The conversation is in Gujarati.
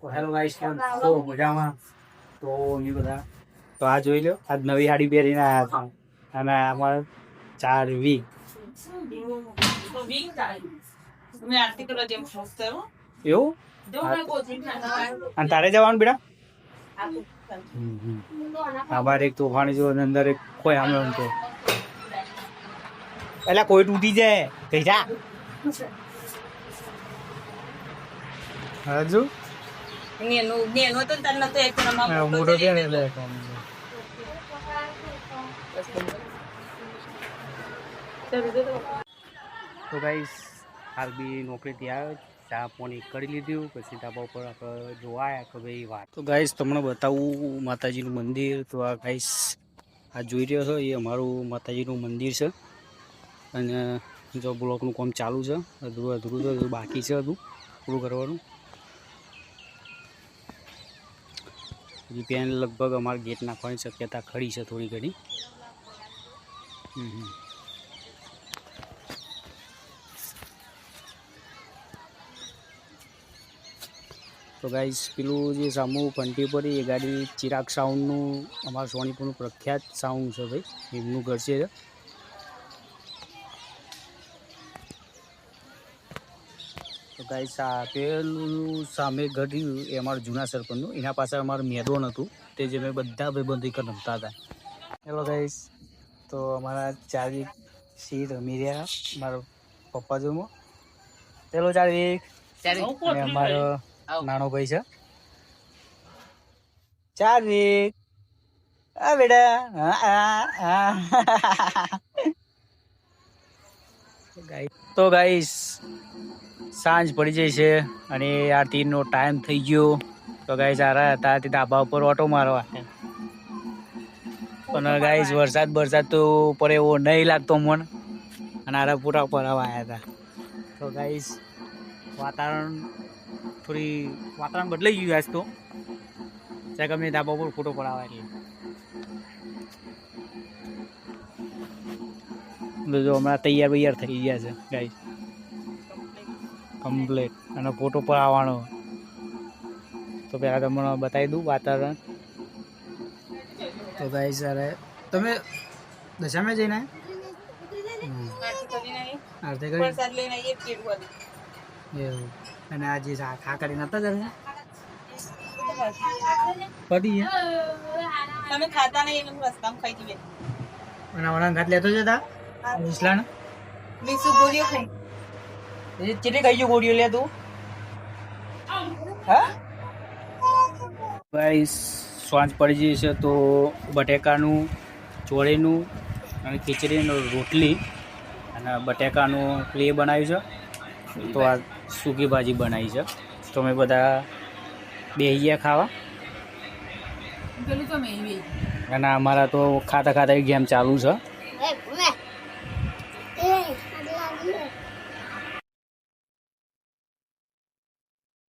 તો હેલો ગાઈસ કેમ છો? મજામાં? તો એ બધા? તો આ જોઈ લો આજ નવી સાડી પહેરીને આવ્યા હતા અને અમારે ચાર વીક. એવું? અને તારે જવાનું બેટા? અમારે એક તોફાની જો અને અંદર એક કોઈ આમ તો એટલે કોઈ તૂટી જાય. કઈ જા. હજુ નેનો નેનો તો તને નતો એક નંબર મોટો છે ને એટલે તો ગાઈસ હાલ બી નોકરીથી આવ્યો ચા પાણી કરી લીધું પછી ધાબા ઉપર આપણે જોવા કે ભાઈ વાત. તો ગાઈસ તમને બતાવું માતાજીનું મંદિર. તો આ ગાઈસ આ જોઈ રહ્યો છો એ અમારું માતાજીનું મંદિર છે. અને જો બ્લોકનું કામ ચાલુ છે અધૂરું અધૂરું છે બાકી છે હજુ પૂરું કરવાનું. હજી પેન લગભગ અમારે ગેટ નાખવાની શક્યતા ખરી છે થોડી ઘણી. તો ગાઈસ, પેલું જે સામુ ફંટી પડી એ ગાડી ચિરાગ સાઉન્ડનું અમારા સોનીપુરનું પ્રખ્યાત સાઉન્ડ છે ભાઈ. એમનું ઘર છે. ગાઈસ આ પેલું સામે ઘટ્યું એ અમારું જૂના સરપંચનું. એના પાસે અમારું મેદાન હતું. તે જે મેં બધા ભાઈબંધો એક રમતા હતા. હેલો ગાઈસ તો અમારા ચારિક સી રમી રહ્યા. મારો પપ્પા જોમો. હેલો ચારિક. અને અમારો નાનો ભાઈ છે. ચાર્વિક આ બેટા. હા. તો ગાઈસ સાંજ પડી જાય છે અને આરતીનો ટાઈમ થઈ ગયો. તો ગાઈસ સારા હતા તે ધાબા ઉપર ઓટો મારવા. પણ ગાઈસ વરસાદ વરસાદ તો પડે એવો નહીં લાગતો મન. અને આરા પૂરા પરાવા આવ્યા હતા. તો ગાઈસ વાતાવરણ થોડી, વાતાવરણ બદલાઈ ગયું આજ તો. ગમે ધાબા ઉપર ફોટો પડાવવા એટલે. જો હમણાં તૈયાર બૈયાર થઈ ગયા છે ગાઈસ કમ્પ્લેટ અને ફોટો પડાવવાનો તો પહેલાં તમને બતાવી દઉં વાતાવરણ. તો ભાઈ સર તમે દશામાં જઈને આરતી કરી. એવું. અને આજે ખા કરીને હતા તમે પડી તમે ખાતા નહીં એટલે રસ્તામાં ખાઈ જઈએ અને હમણાં ઘાટ લેતો જતા? મિસલાણ મિસુ ગોળીઓ ખાઈ. ચેટલી ખાઈ ગયું ગોળીઓ લે તું? હા? ભાઈ સાંજ પડી જાય છે તો બટેકાનું ચોળીનું અને ખીચડીનું રોટલી અને બટેકાનું પ્લે બનાવ્યું છે. તો આ સૂકી ભાજી બનાવી છે. તમે બધા બે ગયા ખાવા. અને અમારા તો ખાતા ખાતા ગેમ ચાલુ છે.